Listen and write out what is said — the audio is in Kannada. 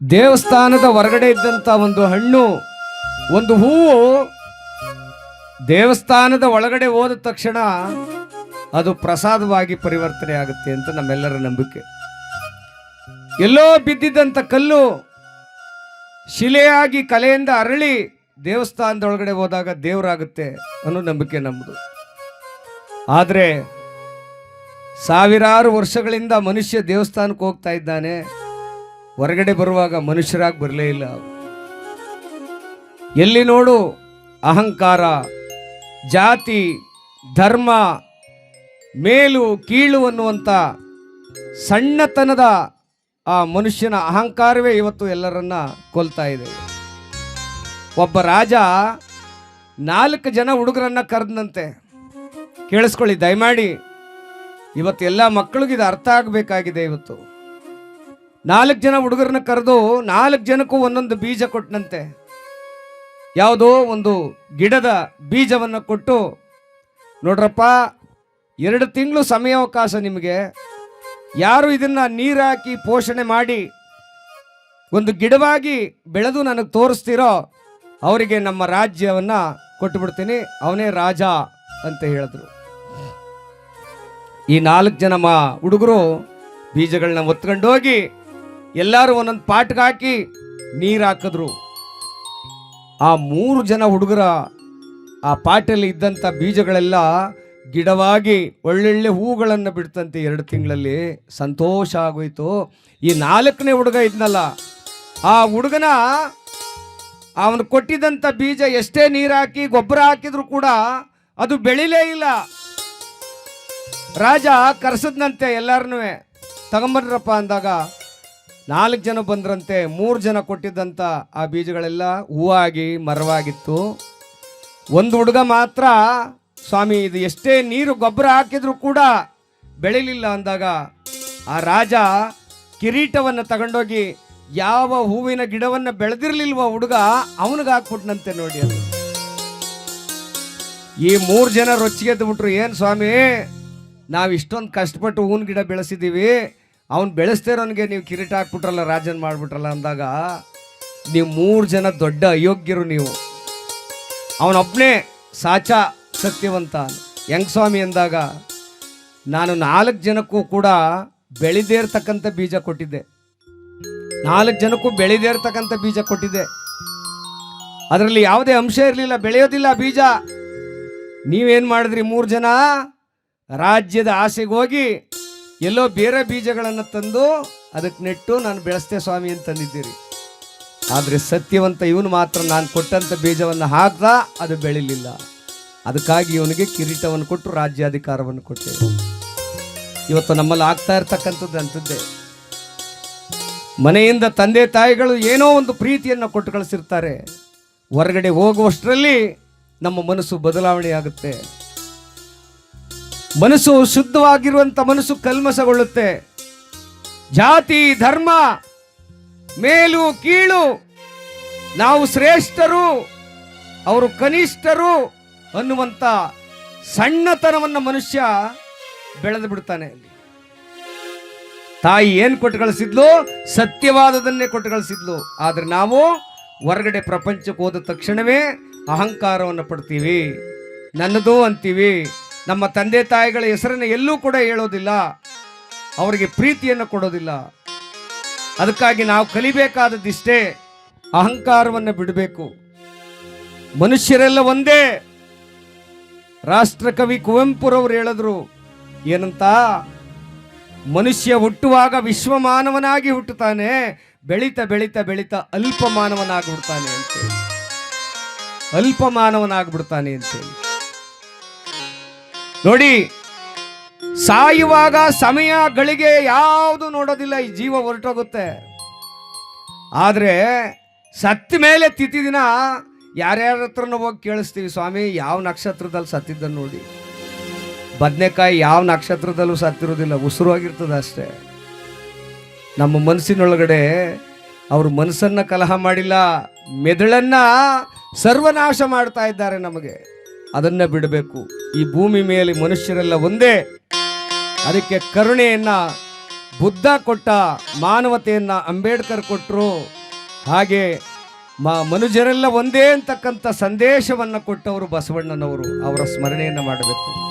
ದೇವಸ್ಥಾನದ ಹೊರಗಡೆ ಇದ್ದಂಥ ಒಂದು ಹಣ್ಣು, ಒಂದು ಹೂವು ದೇವಸ್ಥಾನದ ಒಳಗಡೆ ಹೋದ ತಕ್ಷಣ ಅದು ಪ್ರಸಾದವಾಗಿ ಪರಿವರ್ತನೆ ಆಗುತ್ತೆ ಅಂತ ನಮ್ಮೆಲ್ಲರ ನಂಬಿಕೆ. ಎಲ್ಲೋ ಬಿದ್ದಿದ್ದಂಥ ಕಲ್ಲು ಶಿಲೆಯಾಗಿ ಕಲೆಯಿಂದ ಅರಳಿ ದೇವಸ್ಥಾನದ ಒಳಗಡೆ ಹೋದಾಗ ದೇವರಾಗುತ್ತೆ ಅನ್ನೋ ನಂಬಿಕೆ ನಮ್ಮದು ಆದರೆ ಸಾವಿರಾರು ವರ್ಷಗಳಿಂದ ಮನುಷ್ಯ ದೇವಸ್ಥಾನಕ್ಕೆ ಹೋಗ್ತಾ ಇದ್ದಾನೆ. ಹೊರಗಡೆ ಬರುವಾಗ ಮನುಷ್ಯರಾಗಿ ಬರಲೇ ಇಲ್ಲ. ಎಲ್ಲಿ ನೋಡು ಅಹಂಕಾರ, ಜಾತಿ, ಧರ್ಮ, ಮೇಲು, ಕೀಳು ಅನ್ನುವಂಥ ಸಣ್ಣತನದ ಆ ಮನುಷ್ಯನ ಅಹಂಕಾರವೇ ಇವತ್ತು ಎಲ್ಲರನ್ನ ಕೊಲ್ತಾ ಇದೆ. ಒಬ್ಬ ರಾಜ ನಾಲ್ಕು ಜನ ಹುಡುಗರನ್ನ ಕರೆದಂತೆ ಕೇಳಿಸ್ಕೊಳ್ಳಿ, ದಯಮಾಡಿ. ಇವತ್ತು ಎಲ್ಲ ಮಕ್ಕಳಿಗೆ ಇದು ಅರ್ಥ ಆಗಬೇಕಾಗಿದೆ ಇವತ್ತು. ನಾಲ್ಕು ಜನ ಹುಡುಗರನ್ನ ಕರೆದು ನಾಲ್ಕು ಜನಕ್ಕೂ ಒಂದೊಂದು ಬೀಜ ಕೊಟ್ಟನಂತೆ ಯಾವುದೋ ಒಂದು ಗಿಡದ ಬೀಜವನ್ನು ಕೊಟ್ಟು, ನೋಡ್ರಪ್ಪ, ಎರಡು ತಿಂಗಳು ಸಮಯಾವಕಾಶ ನಿಮಗೆ. ಯಾರು ಇದನ್ನು ನೀರಾಕಿ ಪೋಷಣೆ ಮಾಡಿ ಒಂದು ಗಿಡವಾಗಿ ಬೆಳೆದು ನನಗೆ ತೋರಿಸ್ತೀರೋ, ಅವರಿಗೆ ನಮ್ಮ ರಾಜ್ಯವನ್ನು ಕೊಟ್ಟುಬಿಡ್ತೀನಿ. ಅವನೇ ರಾಜ ಅಂತ ಹೇಳಿದ್ರು. ಈ ನಾಲ್ಕು ಜನ ಮಾ ಹುಡುಗರು ಬೀಜಗಳನ್ನ ಒತ್ಕೊಂಡು ಹೋಗಿ ಎಲ್ಲರೂ ಒಂದೊಂದು ಪಾಟ್ಗೆ ಹಾಕಿ ನೀರು ಹಾಕಿದ್ರು. ಆ ಮೂರು ಜನ ಹುಡುಗರ ಆ ಪಾಟಲ್ಲಿ ಇದ್ದಂಥ ಬೀಜಗಳೆಲ್ಲ ಗಿಡವಾಗಿ ಒಳ್ಳೊಳ್ಳೆ ಹೂಗಳನ್ನು ಬಿಡ್ತಂತೆ ಎರಡು ತಿಂಗಳಲ್ಲಿ. ಸಂತೋಷ ಆಗೋಯ್ತು. ಈ ನಾಲ್ಕನೇ ಹುಡುಗ ಇದ್ನಲ್ಲ, ಆ ಹುಡುಗನ ಅವನು ಕೊಟ್ಟಿದ್ದಂಥ ಬೀಜ ಎಷ್ಟೇ ನೀರು ಹಾಕಿ ಗೊಬ್ಬರ ಹಾಕಿದ್ರು ಕೂಡ ಅದು ಬೆಳಿಲೇ ಇಲ್ಲ. ರಾಜ ಕರೆಸದ್ನಂತೆ ಎಲ್ಲರನ್ನೂ ತಗೊಂಬರ್ರಪ್ಪ ಅಂದಾಗ ನಾಲ್ಕು ಜನ ಬಂದ್ರಂತೆ, ಮೂರು ಜನ ಕೊಟ್ಟಿದ್ದಂಥ ಆ ಬೀಜಗಳೆಲ್ಲ ಹೂವಾಗಿ, ಮರವಾಗಿತ್ತು. ಒಂದು ಹುಡುಗ ಮಾತ್ರ, ಸ್ವಾಮಿ, ಇದು ಎಷ್ಟೇ ನೀರು ಗೊಬ್ಬರ ಹಾಕಿದ್ರು ಕೂಡ ಬೆಳಿಲಿಲ್ಲ ಅಂದಾಗ ಆ ರಾಜ ಕಿರೀಟವನ್ನು ತಗೊಂಡೋಗಿ ಯಾವ ಹೂವಿನ ಗಿಡವನ್ನು ಬೆಳೆದಿರಲಿಲ್ವ ಹುಡುಗ ಅವನಿಗೆ ಹಾಕ್ಬಿಟ್ನಂತೆ ನೋಡಿ ಅದು. ಈ ಮೂರು ಜನ ರೊಚ್ಚಿಗೆದ್ದು ಬಿಟ್ರು, ಏನು ಸ್ವಾಮಿ ನಾವು ಇಷ್ಟೊಂದು ಕಷ್ಟಪಟ್ಟು ಹೂವಿನ ಗಿಡ ಬೆಳೆಸಿದ್ದೀವಿ ಅವ್ನು ಬೆಳೆಸ್ತಿರೋನಿಗೆ ನೀವು ಕಿರೀಟ ಹಾಕ್ಬಿಟ್ರಲ್ಲ, ರಾಜನ್ ಮಾಡ್ಬಿಟ್ರಲ್ಲ ಅಂದಾಗ ನೀವು ಮೂರು ಜನ ದೊಡ್ಡ ಅಯೋಗ್ಯರು ನೀವು. ಅವನೊಬ್ಬನೇ ಸಾಚ ಸತ್ಯವಂತ ಹೆಂಗ್ ಸ್ವಾಮಿ ಅಂದಾಗ ನಾನು ನಾಲ್ಕು ಜನಕ್ಕೂ ಕೂಡ ಬೆಳೆದೇ ಇರ್ತಕ್ಕಂಥ ಬೀಜ ಕೊಟ್ಟಿದ್ದೆ. ನಾಲ್ಕು ಜನಕ್ಕೂ ಬೆಳೆದೇ ಇರ್ತಕ್ಕಂಥ ಬೀಜ ಕೊಟ್ಟಿದ್ದೆ. ಅದರಲ್ಲಿ ಯಾವುದೇ ಅಂಶ ಇರಲಿಲ್ಲ, ಬೆಳೆಯೋದಿಲ್ಲ ಬೀಜ. ನೀವೇನು ಮಾಡಿದ್ರಿ ಮೂರು ಜನ? ರಾಜ್ಯದ ಆಸೆಗೆ ಹೋಗಿ ಎಲ್ಲೋ ಬೇರೆ ಬೀಜಗಳನ್ನು ತಂದು ಅದಕ್ಕೆ ನೆಟ್ಟು ನಾನು ಬೆಳೆಸ್ತೇ ಸ್ವಾಮಿ ಅಂತಂದಿದ್ದೀರಿ ಆದರೆ ಸತ್ಯವಂತ ಇವನು ಮಾತ್ರ ನಾನು ಕೊಟ್ಟಂಥ ಬೀಜವನ್ನು ಹಾಕ್ದ ಅದು ಬೆಳಿಲಿಲ್ಲ. ಅದಕ್ಕಾಗಿ ಇವನಿಗೆ ಕಿರೀಟವನ್ನು ಕೊಟ್ಟು ರಾಜ್ಯಾಧಿಕಾರವನ್ನು ಕೊಟ್ಟೆ ಇವತ್ತು ನಮ್ಮಲ್ಲಿ ಆಗ್ತಾ ಇರ್ತಕ್ಕಂಥದ್ದು ಅಂಥದ್ದೇ. ಮನೆಯಿಂದ ತಂದೆ ತಾಯಿಗಳು ಏನೋ ಒಂದು ಪ್ರೀತಿಯನ್ನು ಕೊಟ್ಟು ಕಳಿಸಿರ್ತಾರೆ. ಹೊರಗಡೆ ಹೋಗುವಷ್ಟರಲ್ಲಿ ನಮ್ಮ ಮನಸ್ಸು ಬದಲಾವಣೆ ಆಗುತ್ತೆ ಮನಸ್ಸು ಶುದ್ಧವಾಗಿರುವಂಥ ಮನಸ್ಸು ಕಲ್ಮಸಗೊಳ್ಳುತ್ತೆ ಜಾತಿ, ಧರ್ಮ, ಮೇಲು, ಕೀಳು, ನಾವು ಶ್ರೇಷ್ಠರು, ಅವರು ಕನಿಷ್ಠರು ಅನ್ನುವಂಥ ಸಣ್ಣತನವನ್ನು ಮನುಷ್ಯ ಬೆಳೆದು ಬಿಡ್ತಾನೆ ತಾಯಿ ಏನು ಕೊಟ್ಟು ಕಳಿಸಿದ್ಲು? ಸತ್ಯವಾದದನ್ನೇ ಕೊಟ್ಟು ಕಳಿಸಿದ್ಲು. ಆದರೆ ನಾವು ಹೊರಗಡೆ ಪ್ರಪಂಚಕ್ಕೆ ಹೋದ ತಕ್ಷಣವೇ ಅಹಂಕಾರವನ್ನು ಪಡ್ತೀವಿ. ನನ್ನದು ಅಂತೀವಿ. ನಮ್ಮ ತಂದೆ ತಾಯಿಗಳ ಹೆಸರನ್ನು ಎಲ್ಲೂ ಕೂಡ ಹೇಳೋದಿಲ್ಲ. ಅವರಿಗೆ ಪ್ರೀತಿಯನ್ನು ಕೊಡೋದಿಲ್ಲ. ಅದಕ್ಕಾಗಿ ನಾವು ಕಲಿಬೇಕಾದದ್ದಿಷ್ಟೇ ಅಹಂಕಾರವನ್ನು ಬಿಡಬೇಕು. ಮನುಷ್ಯರೆಲ್ಲ ಒಂದೇ. ರಾಷ್ಟ್ರಕವಿ ಕುವೆಂಪುರವರು ಹೇಳಿದ್ರು, ಏನಂತ? ಮನುಷ್ಯ ಹುಟ್ಟುವಾಗ ವಿಶ್ವಮಾನವನಾಗಿ ಹುಟ್ಟುತ್ತಾನೆ, ಬೆಳೀತ ಬೆಳೀತಾ ಬೆಳೀತ ಅಲ್ಪ ಮಾನವನಾಗಿ ಬಿಡ್ತಾನೆ ಅಂತೇಳಿ. ಅಲ್ಪ ಮಾನವನಾಗ್ಬಿಡ್ತಾನೆ ಅಂತೇಳಿ. ನೋಡಿ, ಸಾಯುವಾಗ ಸಮಯ ಗಳಿಗೆ ಯಾವುದು ನೋಡೋದಿಲ್ಲ, ಈ ಜೀವ ಹೊರಟೋಗುತ್ತೆ. ಆದರೆ, ಸತ್ತ ಮೇಲೆ ತಿಥಿ ದಿನ ಯಾರ್ಯಾರ ಹತ್ರನೂ ಹೋಗಿ ಕೇಳಿಸ್ತೀವಿ, ಸ್ವಾಮಿ, ಯಾವ ನಕ್ಷತ್ರದಲ್ಲಿ ಸತ್ತಿದ್ದನ್ನು ನೋಡಿ. ಬದನೆಕಾಯಿ ಯಾವ ನಕ್ಷತ್ರದಲ್ಲೂ ಸತ್ತಿರೋದಿಲ್ಲ ಉಸಿರುವಾಗಿರ್ತದೆ ಅಷ್ಟೇ. ನಮ್ಮ ಮನಸ್ಸಿನೊಳಗಡೆ ಅವರು ಮನಸ್ಸನ್ನು ಕಲಹ ಮಾಡಿಲ್ಲ, ಮೆದುಳನ್ನ ಸರ್ವನಾಶ ಮಾಡ್ತಾ ಇದ್ದಾರೆ ನಮಗೆ. ಅದನ್ನ ಬಿಡಬೇಕು. ಈ ಭೂಮಿ ಮೇಲೆ ಮನುಷ್ಯರೆಲ್ಲ ಒಂದೇ. ಅದಕ್ಕೆ ಕರುಣೆಯನ್ನ ಬುದ್ಧ ಕೊಟ್ಟ, ಮಾನವತೆಯನ್ನ ಅಂಬೇಡ್ಕರ್ ಕೊಟ್ಟರು ಹಾಗೆ ಮ ಮನುಜರೆಲ್ಲ ಒಂದೇ ಅಂತಕ್ಕಂಥ ಸಂದೇಶವನ್ನು ಕೊಟ್ಟವರು ಬಸವಣ್ಣನವರು. ಅವರ ಸ್ಮರಣೆಯನ್ನು ಮಾಡಬೇಕು.